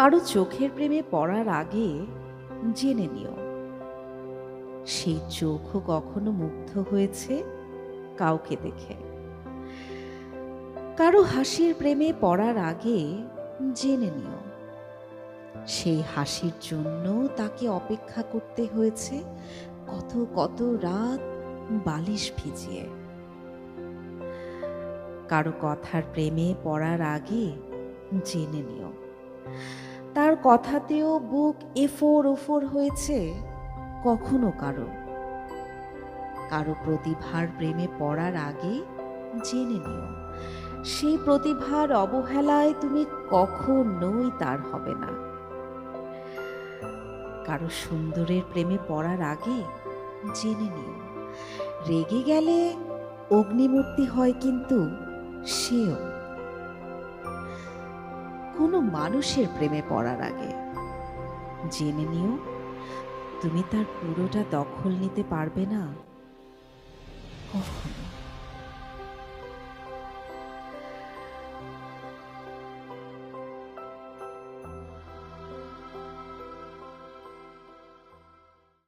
কারও চোখের প্রেমে পড়ার আগে জেনে নিও। সেই চোখও কখনো মুগ্ধ হয়েছে কাউকে দেখে। কারও হাসির প্রেমে পড়ার আগে জেনে নিও। সেই হাসির জন্য তাকে অপেক্ষা করতে হয়েছে কত কত রাত বালিশ ভিজিয়ে। কারও কথার প্রেমে পড়ার আগে জেনে নিও। তার কথাতেও বুক এফোর ওফোর হয়েছে কখনো কারও। কারও প্রতিভার প্রেমে পড়ার আগে জেনে নিও, সেই প্রতিভার অবহেলায় তুমি কখনোই তার হবে না। কারও সুন্দরের প্রেমে পড়ার আগে জেনে নিও, রেগে গেলে অগ্নিমূর্তি হয় কিন্তু সেও কোনো মানুষের প্রেমে পড়ার আগে। জেনে নিও, তুমি তার পুরোটা দখল নিতে পারবে না। কখনো।